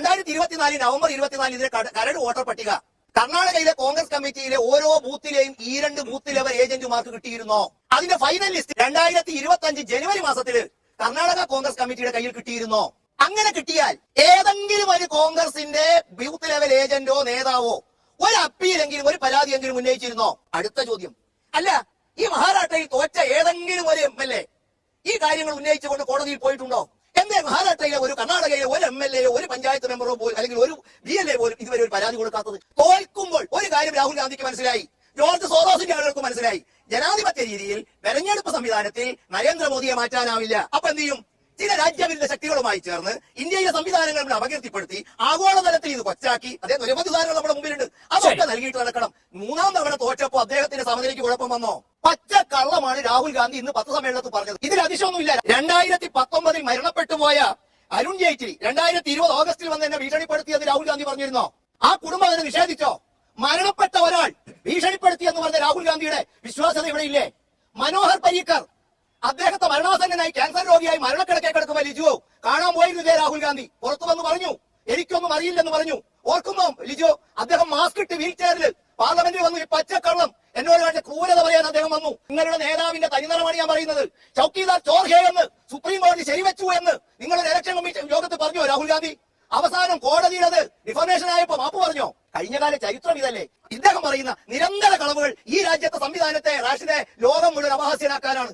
രണ്ടായിരത്തി ഇരുപത്തിനാല് നവംബർ ഇരുപത്തിനാല് ഇതിലെ കരട് വോട്ടർ പട്ടിക. കർണാടകയിലെ കോൺഗ്രസ് കമ്മിറ്റിയിലെ ഓരോ ബൂത്തിലെയും ഈ രണ്ട് ബൂത്ത് ലെവൽ ഏജന്റുമാർക്ക് കിട്ടിയിരുന്നോ. അതിന്റെ ഫൈനൽ ലിസ്റ്റ് രണ്ടായിരത്തി ഇരുപത്തി അഞ്ച് ജനുവരി മാസത്തിൽ കർണാടക കോൺഗ്രസ് കമ്മിറ്റിയുടെ കയ്യിൽ കിട്ടിയിരുന്നോ. അങ്ങനെ കിട്ടിയാൽ ഏതെങ്കിലും ഒരു കോൺഗ്രസിന്റെ ബൂത്ത് ലെവൽ ഏജന്റോ നേതാവോ ഒരു അപ്പീലെങ്കിലും ഒരു പരാതി എങ്കിലും ഉന്നയിച്ചിരുന്നോ? അടുത്ത ചോദ്യം. അല്ല ഈ മഹാരാഷ്ട്രയിൽ തോറ്റ ഏതെങ്കിലും ഒരു എം എൽ എ ഈ കാര്യങ്ങൾ ഉന്നയിച്ചുകൊണ്ട് കോടതിയിൽ പോയിട്ടുണ്ടോ? എന്തേ മഹാരാഷ്ട്രയിലെ ഒരു കർണാടകയിലെ ഒരു എം എൽ എ ഒരു പഞ്ചായത്ത് മെമ്പറോ പോലും അല്ലെങ്കിൽ ഒരു ബി എൽ എ പോലും ഇതുവരെ ഒരു പരാതി കൊടുക്കാത്തത്. തോൽക്കുമ്പോൾ ഒരു കാര്യം രാഹുൽ ഗാന്ധിക്ക് മനസ്സിലായി. ജോർജ് സോറോസിന്റെ ആളുകൾക്ക് മനസ്സിലായി. ജനാധിപത്യ രീതിയിൽ തെരഞ്ഞെടുപ്പ് സംവിധാനത്തിൽ നരേന്ദ്രമോദിയെ മാറ്റാനാവില്ല. അപ്പൊ എന്ത് ചെയ്യും? ചില രാജ്യവിരുദ്ധ ശക്തികളുമായി ചേർന്ന് ഇന്ത്യയിലെ സംവിധാനങ്ങൾ അപകീർത്തിപ്പെടുത്തി ആഗോളതലത്തിൽ ഇത് കൊച്ചാക്കി. അദ്ദേഹം നിരവധി ഉദാഹരണങ്ങൾ നമ്മുടെ മുമ്പിലുണ്ട്. അതൊക്കെ നൽകിയിട്ട് നടക്കണം. മൂന്നാം തവണ തോറ്റപ്പോ അദ്ദേഹത്തിന്റെ സമനിലയ്ക്ക് കുഴപ്പം വന്നോ? പച്ച കള്ളമാണ് രാഹുൽ ഗാന്ധി ഇന്ന് പത്ത് സമ്മേളനത്തിൽ പറഞ്ഞത്. ഇതിൽ അതിശയമൊന്നുമില്ല. രണ്ടായിരത്തി പത്തൊമ്പതിൽ മരണപ്പെട്ടു പോയ അരുൺ ജെയ്റ്റ്ലി രണ്ടായിരത്തി ഇരുപത് ഓഗസ്റ്റിൽ വന്ന് എന്നെ ഭീഷണിപ്പെടുത്തിയെന്ന് രാഹുൽ ഗാന്ധി പറഞ്ഞിരുന്നോ? ആ കുടുംബം അതിനെ നിഷേധിച്ചോ? മരണപ്പെട്ട ഒരാൾ ഭീഷണിപ്പെടുത്തി എന്ന് പറഞ്ഞ രാഹുൽ ഗാന്ധിയുടെ വിശ്വാസത ഇവിടെ ഇല്ലേ? മനോഹർ പരീക്കർ അദ്ദേഹത്തെ മരണാസന്നനായി ക്യാൻസർ രോഗിയായി മരണക്കിടക്കെ കിടക്കുമ്പോൾ ലിജുവോ കാണാൻ പോയിരുന്നില്ലേ രാഹുൽ ഗാന്ധി. പുറത്തു വന്ന് പറഞ്ഞു. എനിക്കൊന്നും അറിയില്ലെന്ന് പറഞ്ഞു. ഓർക്കുന്നു ലിജോ? അദ്ദേഹം മാസ്ക് ഇട്ട് വീൽ ചെയറിൽ പാർലമെന്റിൽ വന്നു ഈ പച്ചക്കള്ളം എന്നോട് കാണിച്ച ക്രൂരത പറയാൻ അദ്ദേഹം വന്നു. നിങ്ങളുടെ നേതാവിന്റെ തനിനിറമാണ് ഞാൻ പറയുന്നത്. ചൌക്കിദാർ ചോർഹെ എന്ന് സുപ്രീം കോടതി ശരിവെച്ചു എന്ന് നിങ്ങളുടെ ഇലക്ഷൻ കമ്മീഷൻ യോഗത്തിൽ പറഞ്ഞു രാഹുൽ ഗാന്ധി. അവസാനം കോടതിയുടെ ഡിഫർമേഷൻ ആയപ്പോ മാപ്പ് പറഞ്ഞോ? കഴിഞ്ഞകാല ചരിത്രം ഇതല്ലേ? ഇദ്ദേഹം പറയുന്ന നിരന്തര കളവുകൾ ഈ രാജ്യത്തെ സംവിധാനത്തെ റാഷിനെ ലോകം മുഴുവൻ അപഹാസ്യനാക്കാനാണ്